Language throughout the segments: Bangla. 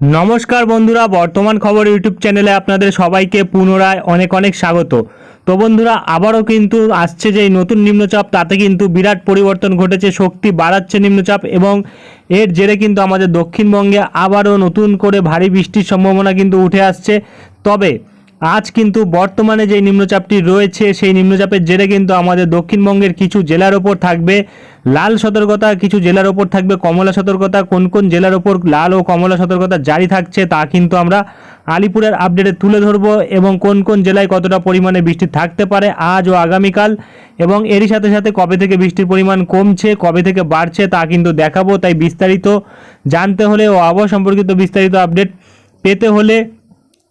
নমস্কার বন্ধুরা, বর্তমান খবর ইউটিউব চ্যানেলে আপনাদের সবাইকে পুনরায় অনেক অনেক স্বাগত। তো বন্ধুরা, আবারও কিন্তু আসছে যে নতুন নিম্নচাপ, তাতে কিন্তু বিরাট পরিবর্তন ঘটেছে, শক্তি বাড়াচ্ছে নিম্নচাপ এবং এর জেরে কিন্তু আমাদের দক্ষিণবঙ্গে আবারও নতুন করে ভারী বৃষ্টির সম্ভাবনা কিন্তু উঠে আসছে। তবে আজ কিন্তু বর্তমানে যে নিম্নচাপটি রয়েছে, সেই নিম্নচাপের জেরে কিন্তু আমাদের দক্ষিণবঙ্গের কিছু জেলার ওপর থাকবে লাল সতর্কতা, কিছু জেলার ওপর থাকবে কমলা সতর্কতা, কোন কোন জেলার ওপর লাল ও কমলা সতর্কতা জারি থাকছে তা কিন্তু আমরা আলিপুরের আপডেটে তুলে ধরবো এবং কোন কোন জেলায় কতটা পরিমাণে বৃষ্টি থাকতে পারে আজ ও আগামীকাল এবং এরই সাথে সাথে কবে থেকে বৃষ্টির পরিমাণ কমছে, কবে থেকে বাড়ছে তা কিন্তু দেখাবো। তাই বিস্তারিত জানতে হলে ও আবহাওয়া সম্পর্কিত বিস্তারিত আপডেট পেতে হলে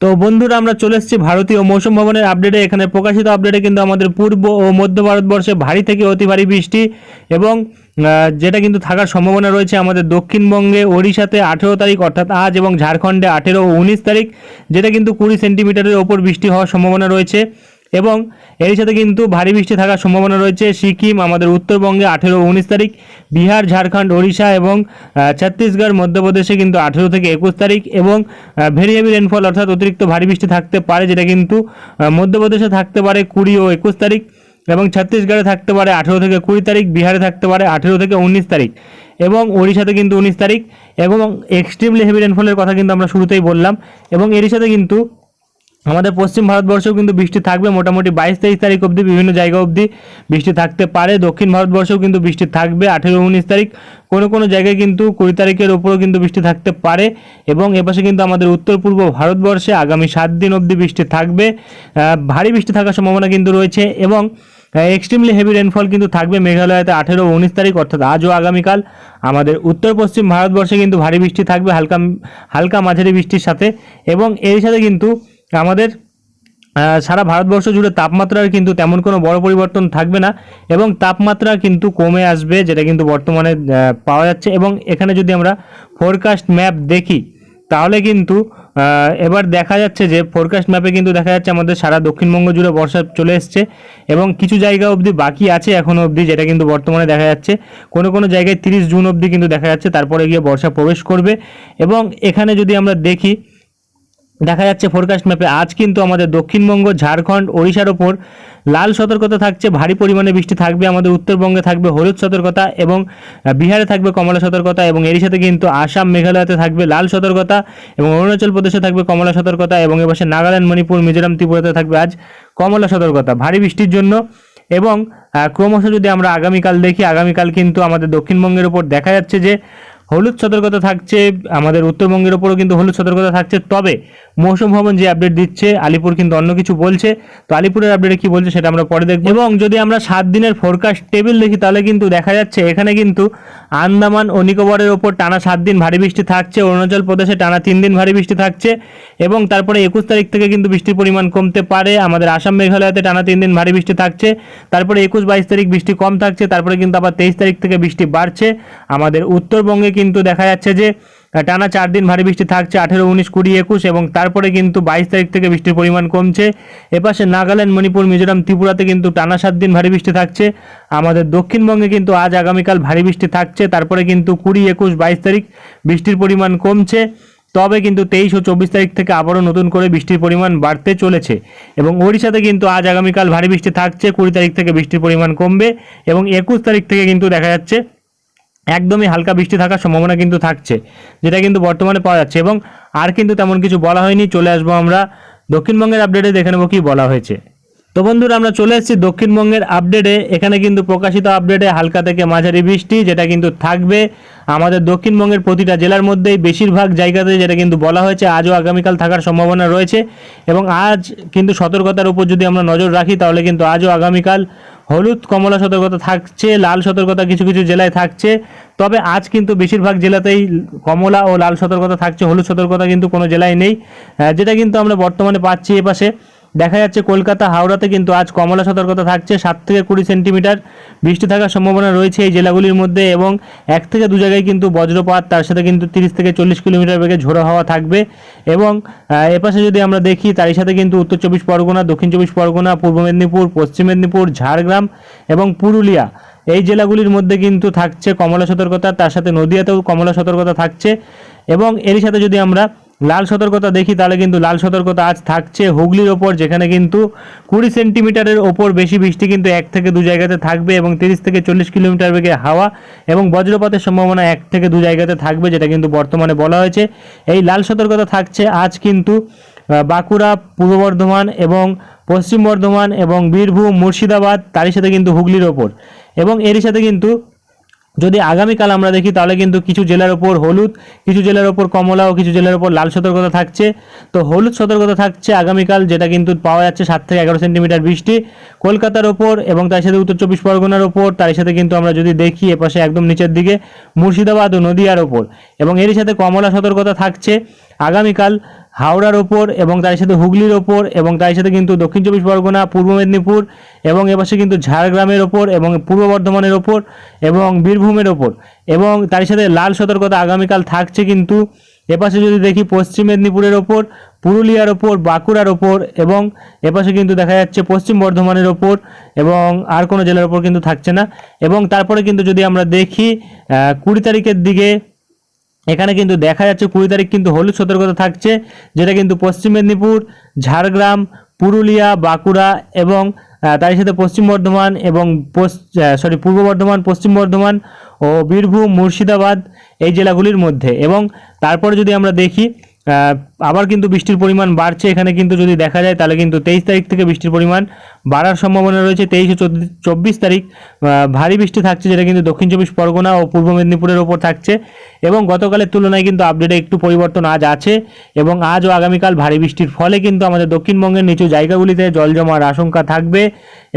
তো বন্ধুরা, আমরা চলে এসেছি ভারতীয় মৌসুম ভবনের আপডেটে এখানে প্রকাশিত আপডেটে কিন্তু আমাদের পূর্ব ও মধ্য ভারতবর্ষে ভারী থেকে অতি ভারী বৃষ্টি এবং যেটা কিন্তু থাকার সম্ভাবনা রয়েছে আমাদের দক্ষিণবঙ্গে ওড়িশাতে আঠেরো তারিখ, অর্থাৎ আজ এবং ঝাড়খণ্ডে আঠেরো ও উনিশ তারিখ, যেটা কিন্তু কুড়ি সেন্টিমিটারের ওপর বৃষ্টি হওয়ার সম্ভাবনা রয়েছে। এবং এর সাথে কিন্তু ভারী বৃষ্টি থাকার সম্ভাবনা রয়েছে। সিকিম আমাদের উত্তরবঙ্গে আঠেরো উনিশ তারিখ, বিহার, ঝাড়খণ্ড, ওড়িশা এবং ছত্তিশগড়, মধ্যপ্রদেশে কিন্তু আঠেরো থেকে একুশ তারিখ এবং ভেরি হেভি রেনফল অর্থাৎ অতিরিক্ত ভারী বৃষ্টি থাকতে পারে যেটা কিন্তু মধ্যপ্রদেশে থাকতে পারে কুড়ি ও একুশ তারিখ এবং ছত্তিশগড়ে থাকতে পারে আঠেরো থেকে কুড়ি তারিখ, বিহারে থাকতে পারে আঠেরো থেকে উনিশ তারিখ এবং ওড়িশাতে কিন্তু উনিশ তারিখ এবং এক্সট্রিমলি হেভি রেনফলের কথা কিন্তু আমরা শুরুতেই বললাম এবং এরই সাথে কিন্তু আমাদের পশ্চিম ভারতবর্ষেও কিন্তু বৃষ্টি থাকবে। মোটামুটি বাইশ তেইশ তারিখ অবধি, বিভিন্ন জায়গা অবধি বৃষ্টি থাকতে পারে। দক্ষিণ ভারতবর্ষেও কিন্তু বৃষ্টি থাকবে আঠেরো উনিশ তারিখ। কোনো কোনো জায়গায় কিন্তু কুড়ি তারিখের ওপরেও কিন্তু বৃষ্টি থাকতে পারে এবং এপাশে কিন্তু আমাদের উত্তর পূর্ব ভারতবর্ষে আগামী সাত দিন অবধি বৃষ্টি থাকবে। ভারী বৃষ্টি থাকার সম্ভাবনা কিন্তু রয়েছে এবং এক্সট্রিমলি হেভি রেনফল কিন্তু থাকবে মেঘালয়তে আঠেরো উনিশ তারিখ, অর্থাৎ আজও আগামীকাল। আমাদের উত্তর পশ্চিম ভারতবর্ষে কিন্তু ভারী বৃষ্টি থাকবে, হালকা হালকা মাঝারি বৃষ্টির সাথে এবং এর সাথে কিন্তু আমাদের সারা ভারতবর্ষ জুড়ে তাপমাত্রার কিন্তু তেমন কোনো বড় পরিবর্তন থাকবে না এবং তাপমাত্রা কিন্তু কমে আসবে, যেটা কিন্তু বর্তমানে পাওয়া যাচ্ছে। এবং এখানে যদি আমরা ফোরকাস্ট ম্যাপ দেখি, তাহলে কিন্তু এবার দেখা যাচ্ছে যে ফোরকাস্ট ম্যাপে কিন্তু দেখা যাচ্ছে আমাদের সারা দক্ষিণবঙ্গ জুড়ে বর্ষা চলে এসছে এবং কিছু জায়গা অবধি বাকি আছে এখনও অবধি, যেটা কিন্তু বর্তমানে দেখা যাচ্ছে। কোনো কোনো জায়গায় তিরিশ জুন অবধি কিন্তু দেখা যাচ্ছে, তারপরে গিয়ে বর্ষা প্রবেশ করবে। এবং এখানে যদি আমরা দেখি দেখা যাচ্ছে ফোরকাস্ট ম্যাপে আজ কিন্তু আমাদের দক্ষিণবঙ্গ, ঝাড়খণ্ড, ওড়িশার ওপর লাল সতর্কতা থাকছে, ভারী পরিমাণে বৃষ্টি থাকবে, আমাদের উত্তরবঙ্গে থাকবে হলুদ সতর্কতা এবং বিহারে থাকবে কমলা সতর্কতা এবং এরই সাথে কিন্তু আসাম, মেঘালয়তে থাকবে লাল সতর্কতা এবং অরুণাচল প্রদেশে থাকবে কমলা সতর্কতা এবং এপাশে নাগাল্যান্ড, মণিপুর, মিজোরাম, ত্রিপুরাতে থাকবে আজ কমলা সতর্কতা। ভারী বৃষ্টির জন্য এবং ক্রমশ যদি আমরা আগামীকাল দেখি, আগামীকাল কিন্তু আমাদের দক্ষিণবঙ্গের ওপর দেখা যাচ্ছে যে, হলুদ সতর্কতা থাকছে, আমাদের উত্তরবঙ্গের ওপরও কিন্তু হলুদ সতর্কতা থাকছে। তবে মৌসুম ভবন যে আপডেট দিচ্ছে, আলিপুর কিন্তু অন্য কিছু বলছে। তো আলিপুরের আপডেটে কি বলছে সেটা আমরা পরে দেখব। এবং যদি আমরা সাত দিনের ফোরকাস্ট টেবিল দেখি, তাহলে কিন্তু দেখা যাচ্ছে এখানে কিন্তু আন্দামান ও নিকোবরের ওপর টানা সাত দিন ভারী বৃষ্টি থাকছে, অরুণাচল প্রদেশে টানা তিন দিন ভারী বৃষ্টি থাকছে, এবং তারপরে একুশ তারিখ থেকে কিন্তু বৃষ্টির পরিমাণ কমতে পারে। আমাদের আসাম মেঘালয়তে টানা তিন দিন ভারী বৃষ্টি থাকছে, তারপরে একুশ বাইশ তারিখ বৃষ্টি কম থাকছে, তারপরে কিন্তু আবার তেইশ তারিখ থেকে বৃষ্টি বাড়ছে। আমাদের উত্তরবঙ্গে কিন্তু দেখা যাচ্ছে যে টানা চার দিন ভারী বৃষ্টি থাকছে, আঠেরো, উনিশ, কুড়ি, একুশ এবং তারপরে কিন্তু বাইশ তারিখ থেকে বৃষ্টির পরিমাণ কমছে। এপাশে নাগাল্যান্ড, মণিপুর, মিজোরাম, ত্রিপুরাতে কিন্তু টানা সাত দিন ভারী বৃষ্টি থাকছে। আমাদের দক্ষিণবঙ্গে কিন্তু আজ আগামীকাল ভারী বৃষ্টি থাকছে, তারপরে কিন্তু কুড়ি, একুশ, বাইশ তারিখ বৃষ্টির পরিমাণ কমছে। তবে কিন্তু তেইশ ও চব্বিশ তারিখ থেকে আবারও নতুন করে বৃষ্টির পরিমাণ বাড়তে চলেছে এবং ওড়িশাতে কিন্তু আজ আগামীকাল ভারী বৃষ্টি থাকছে, কুড়ি তারিখ থেকে বৃষ্টির পরিমাণ কমবে এবং একুশ তারিখ থেকে কিন্তু দেখা যাচ্ছে একদমই হালকা বৃষ্টি থাকার সম্ভাবনা কিন্তু থাকছে, যেটা কিন্তু বর্তমানে পাওয়া যাচ্ছে এবং আর কিন্তু তেমন কিছু বলা হয়নি। চলে আসব আমরা দক্ষিণবঙ্গের আপডেটে দেখে নেব কি বলা হয়েছে। তো বন্ধুরা, আমরা চলে এসেছি দক্ষিণবঙ্গের আপডেটে এখানে কিন্তু প্রকাশিত আপডেটে হালকা থেকে মাঝারি বৃষ্টি, যেটা কিন্তু থাকবে আমাদের দক্ষিণবঙ্গের প্রতিটা জেলার মধ্যেই। বেশিরভাগ জায়গাতে যেটা কিন্তু বলা হয়েছে, আজও আগামীকাল থাকার সম্ভাবনা রয়েছে এবং আজ কিন্তু সতর্কতার উপর যদি আমরা নজর রাখি, তাহলে কিন্তু আজও আগামীকাল হলুদ, কমলা সতর্কতা থাকছে, লাল সতর্কতা কিছু কিছু জেলায় থাকছে। তবে আজ কিন্তু বেশিরভাগ জেলাতেই কমলা ও লাল সতর্কতা থাকছে, হলুদ সতর্কতা কিন্তু কোনো জেলায় নেই। যেটা কিন্তু আমরা বর্তমানে পাচ্ছি এপাশে। দেখা যাচ্ছে কলকাতা, হাওড়াতে কিন্তু আজ কমলা সতর্কতা থাকছে। সাত থেকে কুড়ি সেন্টিমিটার বৃষ্টি থাকার সম্ভাবনা রয়েছে এই জেলাগুলির মধ্যে এবং এক থেকে দু জায়গায় কিন্তু বজ্রপাত, তার সাথে কিন্তু তিরিশ থেকে চল্লিশ কিলোমিটার বেগে ঝোড়ো হাওয়া থাকবে এবং এপাশে যদি আমরা দেখি, তারই সাথে কিন্তু উত্তর চব্বিশ পরগনা, দক্ষিণ চব্বিশ পরগনা, পূর্ব মেদিনীপুর, পশ্চিম মেদিনীপুর, ঝাড়গ্রাম এবং পুরুলিয়া এই জেলাগুলির মধ্যে কিন্তু থাকছে কমলা সতর্কতা। তার সাথে নদিয়াতেও কমলা সতর্কতা থাকছে এবং এরই সাথে যদি আমরা লাল সতর্কতা দেখি, তাহলে কিন্তু লাল সতর্কতা আজ থাকছে হুগলির ওপর, যেখানে কিন্তু কুড়ি সেন্টিমিটারের ওপর বেশি বৃষ্টি কিন্তু এক থেকে দু জায়গাতে থাকবে এবং তিরিশ থেকে চল্লিশ কিলোমিটার বেগে হাওয়া এবং বজ্রপাতের সম্ভাবনা এক থেকে দু জায়গাতে থাকবে, যেটা কিন্তু বর্তমানে বলা হয়েছে। এই লাল সতর্কতা থাকছে আজ কিন্তু বাঁকুড়া, পূর্ব বর্ধমান এবং পশ্চিম বর্ধমান এবং বীরভূম, মুর্শিদাবাদ, তারই সাথে কিন্তু হুগলির ওপর। এবং এরই সাথে কিন্তু যদি আগামীকাল আমরা দেখি, তাহলে কিন্তু কিছু জেলার ওপর হলুদ, কিছু জেলার ওপর কমলা ও কিছু জেলার ওপর লাল সতর্কতা থাকছে। তো হলুদ সতর্কতা থাকছে আগামীকাল, যেটা কিন্তু পাওয়া যাচ্ছে সাত থেকে এগারো সেন্টিমিটার বৃষ্টি। কলকাতার ওপর এবং তার সাথে উত্তর চব্বিশ পরগনার ওপর তার সাথে কিন্তু আমরা যদি দেখি, এপাশে একদম নিচের দিকে, মুর্শিদাবাদ ও নদিয়ার ওপর এবং এরই সাথে কমলা সতর্কতা থাকছে আগামীকাল। হাওড়ার ওপর এবং তার সাথে হুগলির ওপর এবং তার সাথে কিন্তু দক্ষিণ চব্বিশ পরগনা, পূর্ব মেদিনীপুর এবং এপাশে কিন্তু ঝাড়গ্রামের ওপর এবং পূর্ব বর্ধমানের ওপর এবং বীরভূমের ওপর এবং তার সাথে লাল সতর্কতা আগামীকাল থাকছে কিন্তু এপাশে যদি দেখি পশ্চিম মেদিনীপুরের ওপর, পুরুলিয়ার ওপর, বাঁকুড়ার ওপর এবং এপাশে কিন্তু দেখা যাচ্ছে পশ্চিম বর্ধমানের ওপর এবং আর কোনো জেলার ওপর কিন্তু থাকছে না এবং তারপরে কিন্তু যদি আমরা দেখি কুড়ি তারিখের দিকে এখানে কিন্তু দেখা যাচ্ছে কুড়ি তারিখ কিন্তু হলুদ সতর্কতা থাকছে, যেটা কিন্তু পশ্চিম মেদিনীপুর, ঝাড়গ্রাম, পুরুলিয়া, বাঁকুড়া এবং তার সাথে পশ্চিম বর্ধমান এবং সরি পূর্ব বর্ধমান, পশ্চিম বর্ধমান ও বীরভূম, মুর্শিদাবাদ এই জেলাগুলির মধ্যে এবং তারপরে যদি আমরা দেখি আবার কিন্তু বৃষ্টির পরিমাণ বাড়ছে। এখানে কিন্তু যদি দেখা যায়, তাহলে কিন্তু তেইশ তারিখ থেকে বৃষ্টির পরিমাণ বাড়ার সম্ভাবনা রয়েছে। তেইশ ও চব্বিশ তারিখ ভারী বৃষ্টি থাকছে, যেটা কিন্তু দক্ষিণ চব্বিশ পরগনা ও পূর্ব মেদিনীপুরের ওপর থাকছে। এবং গতকালের তুলনায় কিন্তু আপডেটে একটু পরিবর্তন আজ আছে এবং আজ ও আগামীকাল ভারী বৃষ্টির ফলে কিন্তু আমাদের দক্ষিণবঙ্গের নিচু জায়গাগুলিতে জল জমার আশঙ্কা থাকবে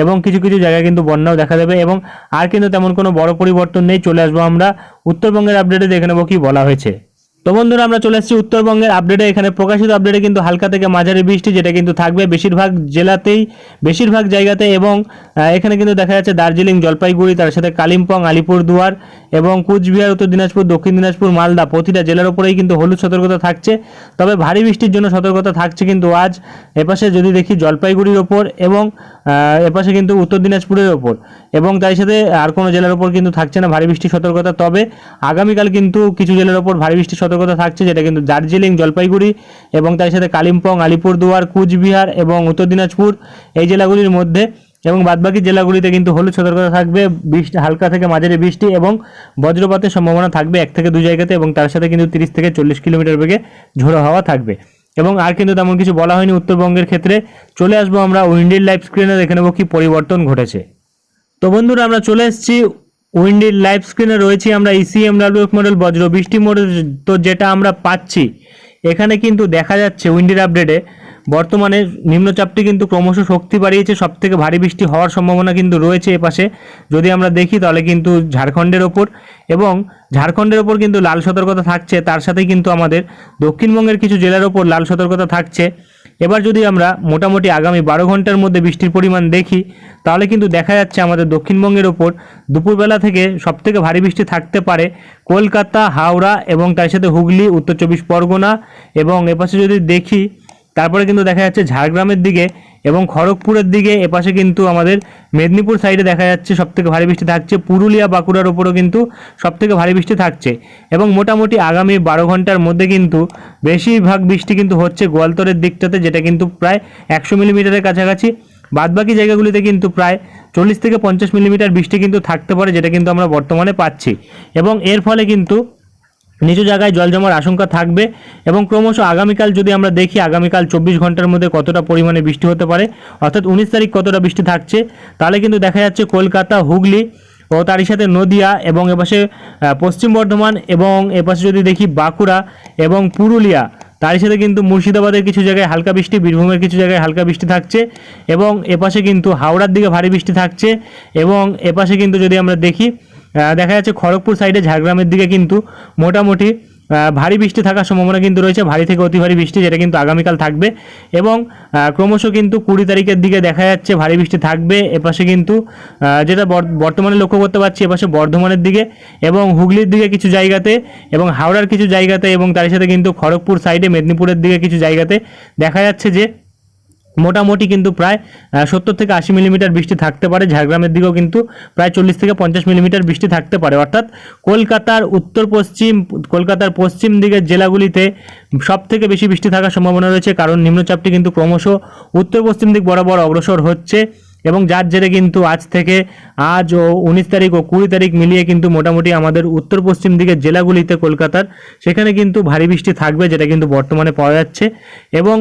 এবং কিছু কিছু জায়গায় কিন্তু বন্যাও দেখা দেবে এবং আর কিন্তু তেমন কোনো বড় পরিবর্তন নেই। চলে আসব আমরা উত্তরবঙ্গের আপডেটে দেখে নেব কি বলা হয়েছে। তো বন্ধুরা, আমরা চলে এসেছি উত্তরবঙ্গের আপডেটে এখানে প্রকাশিত আপডেটে কিন্তু হালকা থেকে মাঝারি বৃষ্টি, যেটা কিন্তু থাকবে বেশিরভাগ জেলাতেই, বেশিরভাগ জায়গাতে এবং এখানে কিন্তু দেখা যাচ্ছে দার্জিলিং, জলপাইগুড়ি, তার সাথে কালিম্পং, আলিপুরদুয়ার এবং কুচবিহার, উত্তর দিনাজপুর, দক্ষিণ দিনাজপুর, মালদা, প্রতিটা জেলার উপরেই কিন্তু হলুদ সতর্কতা থাকছে। তবে ভারী বৃষ্টির জন্য সতর্কতা থাকছে কিন্তু আজ। এপাশে যদি দেখি জলপাইগুড়ির ওপর এবং এপাশে কিন্তু উত্তর দিনাজপুরের ওপর। এবং তার সাথে আর কোনো জেলার ওপর কিন্তু থাকছে না ভারী বৃষ্টির সতর্কতা। তবে আগামীকাল কিন্তু কিছু জেলার ওপর ভারী বৃষ্টির সতর্কতা থাকছে, যেটা কিন্তু দার্জিলিং, জলপাইগুড়ি এবং তার সাথে কালিম্পং, আলিপুরদুয়ার, কুচবিহার এবং উত্তর দিনাজপুর এই জেলাগুলির মধ্যে এবং বাদবাকি জেলাগুলিতে কিন্তু হলুদ সতর্কতা থাকবে, বৃষ্টি, হালকা থেকে মাঝারি বৃষ্টি এবং বজ্রপাতের সম্ভাবনা থাকবে এক থেকে দু জায়গাতে এবং তার সাথে কিন্তু তিরিশ থেকে চল্লিশ কিলোমিটার বেগে ঝোড়ো হাওয়া থাকবে। এবং আর কিন্তু তেমন কিছু বলা হয়নি উত্তরবঙ্গের ক্ষেত্রে। চলে আসব আমরা উইন্ডির লাইভ স্ক্রিনে, দেখে নেব কি পরিবর্তন ঘটেছে। তো বন্ধুরা, আমরা চলে এসেছি উইন্ডির লাইভ স্ক্রিনে রয়েছি আমরা E ইসিএম ডাব্লিউএফ মডেল বজ্র বৃষ্টি মডেল তো যেটা আমরা পাচ্ছি। এখানে কিন্তু দেখা যাচ্ছে উইন্ডির আপডেটে বর্তমানে নিম্নচাপটি কিন্তু ক্রমশ শক্তি বাড়িয়েছে সব থেকে ভারী বৃষ্টি হওয়ার সম্ভাবনা কিন্তু রয়েছে এপাশে। যদি আমরা দেখি তাহলে কিন্তু ঝাড়খণ্ডের ওপর এবং ঝাড়খণ্ডের ওপর কিন্তু লাল সতর্কতা থাকছে, তার সাথে কিন্তু আমাদের দক্ষিণবঙ্গের কিছু জেলার ওপর লাল সতর্কতা থাকছে। এবার যদি আমরা মোটামুটি আগামী বারো ঘণ্টার মধ্যে বৃষ্টির পরিমাণ দেখি, তাহলে কিন্তু দেখা যাচ্ছে আমাদের দক্ষিণবঙ্গের ওপর দুপুরবেলা থেকে সবথেকে ভারী বৃষ্টি থাকতে পারে কলকাতা, হাওড়া এবং তার সাথে হুগলি, উত্তর চব্বিশ পরগনা এবং এপাশে যদি দেখি তারপরে কিন্তু দেখা যাচ্ছে ঝাড়গ্রামের দিকে এবং খড়গপুরের দিকে, এপাশে কিন্তু আমাদের মেদিনীপুর সাইডে দেখা যাচ্ছে সবথেকে ভারী বৃষ্টি থাকছে। পুরুলিয়া, বাঁকুড়ার ওপরও কিন্তু সবথেকে ভারী বৃষ্টি থাকছে। এবং মোটামুটি আগামী বারো ঘণ্টার মধ্যে কিন্তু বেশিরভাগ বৃষ্টি কিন্তু হচ্ছে গোয়ালতরের দিকটাতে, যেটা কিন্তু প্রায় একশো মিলিমিটারের কাছাকাছি। বাদবাকি জায়গাগুলিতে কিন্তু প্রায় চল্লিশ থেকে পঞ্চাশ মিলিমিটার বৃষ্টি কিন্তু থাকতে পারে, যেটা কিন্তু আমরা বর্তমানে পাচ্ছি। এবং এর ফলে কিন্তু নিচু জায়গায় জল জমার আশঙ্কা থাকবে এবং ক্রমশ আগামীকাল যদি আমরা দেখি আগামীকাল চব্বিশ ঘণ্টার মধ্যে কতটা পরিমাণে বৃষ্টি হতে পারে, অর্থাৎ উনিশ তারিখ কতটা বৃষ্টি থাকছে, তাহলে কিন্তু দেখা যাচ্ছে কলকাতা, হুগলি ও তারই সাথে নদিয়া এবং এপাশে পশ্চিম বর্ধমান এবং এপাশে যদি দেখি বাঁকুড়া এবং পুরুলিয়া, তারই সাথে কিন্তু মুর্শিদাবাদের কিছু জায়গায় হালকা বৃষ্টি, বীরভূমের কিছু জায়গায় হালকা বৃষ্টি থাকছে এবং এপাশে কিন্তু হাওড়ার দিকে ভারী বৃষ্টি থাকছে এবং এপাশে কিন্তু যদি আমরা দেখি দেখা যাচ্ছে খড়গপুর সাইডে ঝাড়গ্রামের দিকে কিন্তু মোটামুটি ভারী বৃষ্টি থাকার সম্ভাবনা কিন্তু রয়েছে, ভারী থেকে অতি ভারী বৃষ্টি যেটা কিন্তু আগামীকাল থাকবে এবং ক্রমশ কিন্তু কুড়ি তারিখের দিকে দেখা যাচ্ছে ভারী বৃষ্টি থাকবে, এপাশে কিন্তু যেটা বর- বর্তমানে লক্ষ্য করতে পারছি এপাশে বর্ধমানের দিকে এবং হুগলির দিকে কিছু জায়গাতে এবং হাওড়ার কিছু জায়গাতে এবং তার সাথে কিন্তু খড়গপুর সাইডে মেদিনীপুরের দিকে কিছু জায়গাতে দেখা যাচ্ছে যে মোটামুটি কিন্তু প্রায় সত্তর থেকে আশি মিলিমিটার বৃষ্টি থাকতে পারে, ঝাড়গ্রামের দিকেও কিন্তু প্রায় চল্লিশ থেকে পঞ্চাশ মিলিমিটার বৃষ্টি থাকতে পারে। অর্থাৎ কলকাতার উত্তর পশ্চিম, কলকাতার পশ্চিম দিকের জেলাগুলিতে সব থেকে বেশি বৃষ্টি থাকার সম্ভাবনা রয়েছে, কারণ নিম্নচাপটি কিন্তু ক্রমশ উত্তর পশ্চিম দিক বরাবর অগ্রসর হচ্ছে। এবং যার জেরে কিন্তু আজ থেকে আজ ও উনিশ তারিখ ও কুড়ি তারিখ মিলিয়ে কিন্তু মোটামুটি আমাদের উত্তর পশ্চিম দিকের জেলাগুলিতে কলকাতার সেখানে কিন্তু ভারী বৃষ্টি থাকবে, যেটা কিন্তু বর্তমানে পাওয়া যাচ্ছে। এবং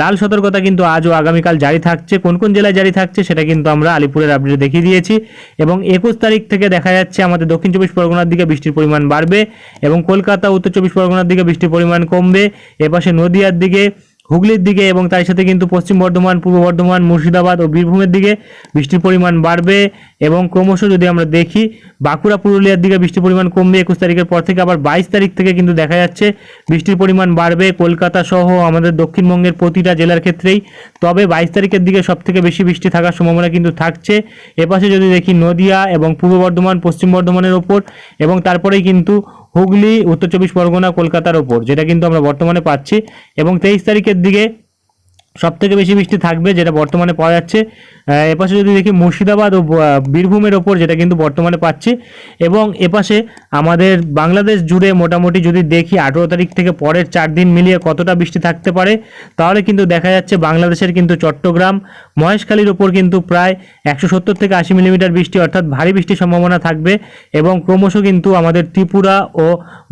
লাল সতর্কতা কিন্তু আজ ও আগামীকাল জারি থাকছে। কোন কোন জেলায় জারি থাকছে সেটা কিন্তু আমরা আলিপুরের আপডেটে দেখিয়ে দিয়েছি। এবং একুশ তারিখ থেকে দেখা যাচ্ছে আমাদের দক্ষিণ চব্বিশ পরগনার দিকে বৃষ্টির পরিমাণ বাড়বে এবং কলকাতা, উত্তর চব্বিশ পরগনার দিকে বৃষ্টির পরিমাণ কমবে। এপাশে নদিয়ার দিকে হুগলির দিকে এবং তার সাথে কিন্তু পশ্চিম বর্ধমান, পূর্ব বর্ধমান, মুর্শিদাবাদ ও বীরভূমের দিকে বৃষ্টির পরিমাণ বাড়বে এবং ক্রমশ যদি আমরা দেখি, বাঁকুড়া, পুরুলিয়ার দিকে বৃষ্টির পরিমাণ কমবে একুশ তারিখের পর থেকে, আবার বাইশ তারিখ থেকে কিন্তু দেখা যাচ্ছে বৃষ্টির পরিমাণ বাড়বে কলকাতা সহ আমাদের দক্ষিণবঙ্গের প্রতিটা জেলার ক্ষেত্রেই। তবে বাইশ তারিখের দিকে সব থেকে বেশি বৃষ্টি থাকার সম্ভাবনা কিন্তু থাকছে। এপাশে যদি দেখি নদিয়া এবং পূর্ব বর্ধমান, পশ্চিম বর্ধমানের ওপর এবং তারপরেই কিন্তু হুগলি, উত্তর চব্বিশ পরগনা, কলকাতার ওপর, যেটা কিন্তু আমরা বর্তমানে পাচ্ছি এবং তেইশ তারিখের দিকে সবথেকে বেশি বৃষ্টি থাকবে, যেটা বর্তমানে পাওয়া যাচ্ছে এপাশে যদি দেখি মুর্শিদাবাদ ও বীরভূমের ওপর, যেটা কিন্তু বর্তমানে পাচ্ছি। এবং এপাশে আমাদের বাংলাদেশ জুড়ে মোটামুটি যদি দেখি আঠেরো তারিখ থেকে পরের চার দিন মিলিয়ে কতটা বৃষ্টি থাকতে পারে, তাহলে কিন্তু দেখা যাচ্ছে বাংলাদেশের কিন্তু চট্টগ্রাম, মহেশখালীর ওপর কিন্তু প্রায় একশো সত্তর থেকে আশি মিলিমিটার বৃষ্টি, অর্থাৎ ভারী বৃষ্টির সম্ভাবনা থাকবে। এবং ক্রমশ কিন্তু আমাদের ত্রিপুরা ও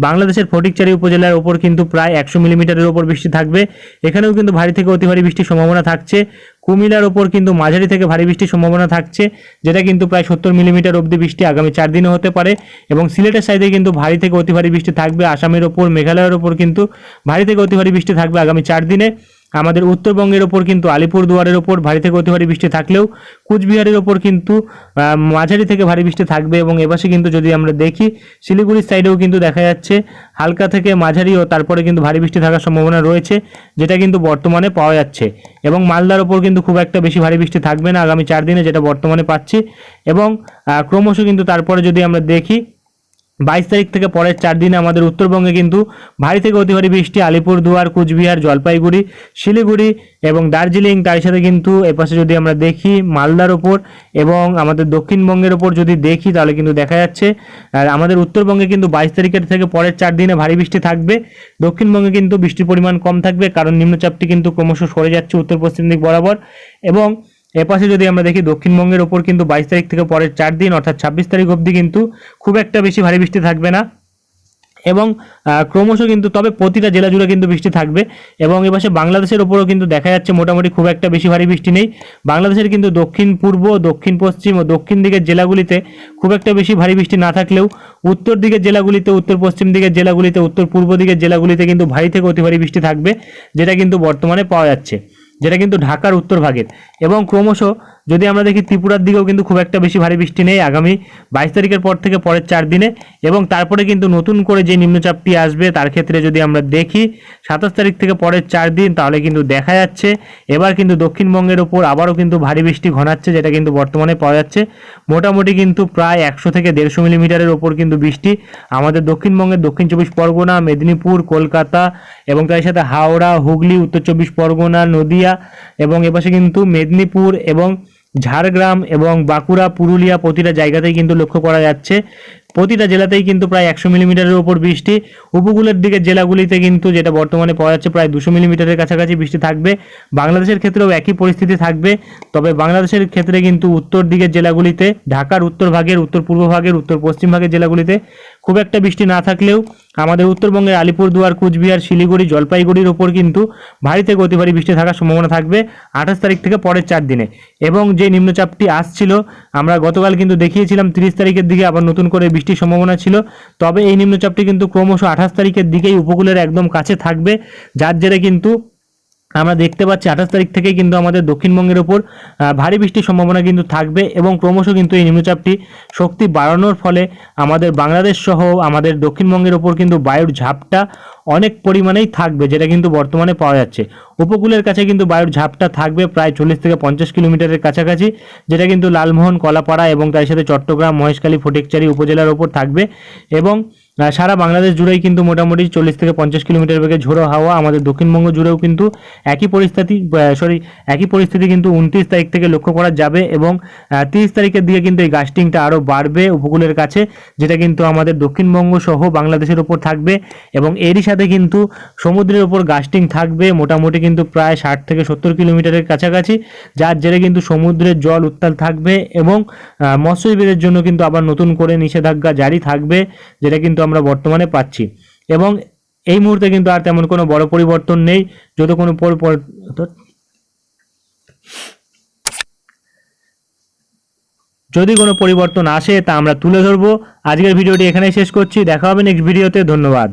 বাংলাদেশের ফটিকচারি উপজেলার ওপর কিন্তু প্রায় একশো মিলিমিটারের ওপর বৃষ্টি থাকবে। এখানেও কিন্তু ভারী থেকে অতি ভারী বৃষ্টির সম্ভাবনা থাকছে। কুমিল্লার ওপর কিন্তু মাঝারি থেকে ভারী বৃষ্টির সম্ভাবনা থাকছে, যেটা কিন্তু প্রায় সত্তর মিলিমিটার অবধি বৃষ্টি আগামী চার দিনে হতে পারে এবং সিলেটের সাইডে কিন্তু ভারী থেকে অতি ভারী বৃষ্টি থাকবে, আসামের ওপর, মেঘালয়ের ওপর কিন্তু ভারী থেকে অতি ভারী বৃষ্টি থাকবে আগামী চার দিনে। আমাদের উত্তরবঙ্গের ওপর কিন্তু আলিপুরদুয়ারের ওপর ভারী থেকে অতি ভারী বৃষ্টি থাকলেও কুচবিহারের ওপর কিন্তু মাঝারি থেকে ভারী বৃষ্টি থাকবে এবং এপাশে কিন্তু যদি আমরা দেখি, শিলিগুড়ির সাইডেও কিন্তু দেখা যাচ্ছে হালকা থেকে মাঝারি ও তারপরে কিন্তু ভারী বৃষ্টি থাকার সম্ভাবনা রয়েছে, যেটা কিন্তু বর্তমানে পাওয়া যাচ্ছে। এবং মালদার ওপর কিন্তু খুব একটা বেশি ভারী বৃষ্টি থাকবে না, আগামী চার দিনে যেটা বর্তমানে পাচ্ছি। এবং ক্রমশ কিন্তু তারপরে যদি আমরা দেখি বাইশ তারিখ থেকে পরের চার দিনে আমাদের উত্তরবঙ্গে কিন্তু ভারী থেকে অতি ভারী বৃষ্টি, আলিপুরদুয়ার, কুচবিহার, জলপাইগুড়ি, শিলিগুড়ি এবং দার্জিলিং। তার সাথে কিন্তু এপাশে যদি আমরা দেখি মালদার ওপর এবং আমাদের দক্ষিণবঙ্গের ওপর যদি দেখি, তাহলে কিন্তু দেখা যাচ্ছে, আর আমাদের উত্তরবঙ্গে কিন্তু বাইশ তারিখের থেকে পরের চার দিনে ভারী বৃষ্টি থাকবে। দক্ষিণবঙ্গে কিন্তু বৃষ্টির পরিমাণ কম থাকবে, কারণ নিম্নচাপটি কিন্তু ক্রমশ সরে যাচ্ছে উত্তর পশ্চিম দিক বরাবর এবং এপাশে যদি আমরা দেখি দক্ষিণবঙ্গের ওপর কিন্তু বাইশ তারিখ থেকে পরের চার দিন, অর্থাৎ ছাব্বিশ তারিখ অবধি কিন্তু খুব একটা বেশি ভারী বৃষ্টি থাকবে না। এবং ক্রমশ কিন্তু তবে প্রতিটা জেলা জুড়ে কিন্তু বৃষ্টি থাকবে। এবং এপাশে বাংলাদেশের ওপরও কিন্তু দেখা যাচ্ছে মোটামুটি খুব একটা বেশি ভারী বৃষ্টি নেই। বাংলাদেশের কিন্তু দক্ষিণ পূর্ব, দক্ষিণ পশ্চিম ও দক্ষিণ দিকের জেলাগুলিতে খুব একটা বেশি ভারী বৃষ্টি না থাকলেও উত্তর দিকের জেলাগুলিতে, উত্তর পশ্চিম দিকের জেলাগুলিতে, উত্তর পূর্ব দিকের জেলাগুলিতে কিন্তু ভারী থেকে অতি ভারী বৃষ্টি থাকবে, যেটা কিন্তু বর্তমানে পাওয়া যাচ্ছে। যেটা কিন্তু ঢাকার উত্তর ভাগের এবং ক্রমশ যদি আমরা দেখি ত্রিপুরার দিকেও কিন্তু খুব একটা বেশি ভারী বৃষ্টি নেই আগামী বাইশ তারিখের পর থেকে পরের চার দিনে। এবং তারপরে কিন্তু নতুন করে যে নিম্নচাপটি আসবে তার ক্ষেত্রে যদি আমরা দেখি সাতাশ তারিখ থেকে পরের চার দিন, তাহলে কিন্তু দেখা যাচ্ছে। এবার কিন্তু দক্ষিণবঙ্গের ওপর আবারও কিন্তু ভারী বৃষ্টি ঘনাচ্ছে, যেটা কিন্তু বর্তমানে পাওয়া যাচ্ছে। মোটামুটি কিন্তু প্রায় একশো থেকে দেড়শো মিলিমিটারের ওপর কিন্তু বৃষ্টি। আমাদের দক্ষিণবঙ্গের দক্ষিণ চব্বিশ পরগনা, মেদিনীপুর, কলকাতা এবং তার সাথে হাওড়া, হুগলি, উত্তর চব্বিশ পরগনা, নদিয়া এবং এপাশে কিন্তু মেদিনীপুর এবং ঝাড়গ্রাম এবং বাঁকুড়া, পুরুলিয়া প্রতিটা জায়গাতেই কিন্তু লক্ষ্য করা যাচ্ছে। প্রতিটা জেলাতেই কিন্তু প্রায় একশো মিলিমিটারের ওপর বৃষ্টি। উপকূলের দিকের জেলাগুলিতে কিন্তু যেটা বর্তমানে পাওয়া যাচ্ছে প্রায় দুশো মিলিমিটারের কাছাকাছি বৃষ্টি থাকবে। বাংলাদেশের ক্ষেত্রেও একই পরিস্থিতি থাকবে। তবে বাংলাদেশের ক্ষেত্রে কিন্তু উত্তর দিকের জেলাগুলিতে, ঢাকার উত্তর ভাগের, উত্তর পূর্ব ভাগের, উত্তর পশ্চিম ভাগের জেলাগুলিতে খুব একটা বৃষ্টি না থাকলেও আমাদের উত্তরবঙ্গের আলিপুরদুয়ার, কুচবিহার, শিলিগুড়ি, জলপাইগুড়ির ওপর কিন্তু ভারী থেকে অতি ভারী বৃষ্টি থাকার সম্ভাবনা থাকবে আঠাশ তারিখ থেকে পরের চার দিনে। এবং যে নিম্নচাপটি আসছিল, আমরা গতকাল কিন্তু দেখিয়েছিলাম তিরিশ তারিখের দিকে আবার নতুন করে বৃষ্টি বৃষ্টির সম্ভাবনা ছিল। তবে এই নিম্নচাপটি কিন্তু ক্রমশ আঠাশ তারিখের দিকেই উপকূলের একদম কাছে থাকবে। যার জেরে কিন্তু আমরা দেখতে পাচ্ছি আঠাশ তারিখ থেকে কিন্তু আমাদের দক্ষিণবঙ্গের ওপর ভারী বৃষ্টির সম্ভাবনা কিন্তু থাকবে এবং ক্রমশ কিন্তু এই নিম্নচাপটি শক্তি বাড়ানোর ফলে আমাদের বাংলাদেশ সহ আমাদের দক্ষিণবঙ্গের ওপর কিন্তু বায়ুর ঝাপটা অনেক পরিমাণেই থাকবে, যেটা কিন্তু বর্তমানে পাওয়া যাচ্ছে। উপকূলের কাছে কিন্তু বায়ুর ঝাপটা থাকবে প্রায় চল্লিশ থেকে পঞ্চাশ কিলোমিটারের কাছাকাছি, যেটা কিন্তু লালমোহন, কলাপাড়া এবং তার সাথে চট্টগ্রাম, মহেশখালী, ফটিকচারি উপজেলার ওপর থাকবে এবং সারা বাংলাদেশ জুড়েই কিন্তু মোটামুটি চল্লিশ থেকে পঞ্চাশ কিলোমিটার বেগে ঝোড়ো হাওয়া আমাদের দক্ষিণবঙ্গ জুড়েও কিন্তু একই পরিস্থিতি সরি একই পরিস্থিতি কিন্তু উনত্রিশ তারিখ থেকে লক্ষ্য করা যাবে এবং তিরিশ তারিখের দিকে কিন্তু এই গাস্টিংটা আরও বাড়বে উপকূলের কাছে, যেটা কিন্তু আমাদের দক্ষিণবঙ্গ সহ বাংলাদেশের ওপর থাকবে এবং এরই সাথে কিন্তু সমুদ্রের ওপর গাস্টিং থাকবে। মোটামুটি কিন্তু প্রায় ষাট থেকে সত্তর কিলোমিটারের কাছাকাছি, যার জেরে কিন্তু সমুদ্রের জল উত্তাল থাকবে এবং মৎস্যজীবীদের জন্য কিন্তু আবার নতুন করে নিষেধাজ্ঞা জারি থাকবে, যেটা কিন্তু আমরা বর্তমানে পাচ্ছি। এবং এই মুহূর্তে কিন্তু আর তেমন কোনো বড় পরিবর্তন নেই। যদি কোনো যদি কোনো পরিবর্তন আসে তা আমরা তুলে ধরবো। আজকের ভিডিওটি এখানেই শেষ করছি। দেখা হবে নেক্সট ভিডিওতে ধন্যবাদ।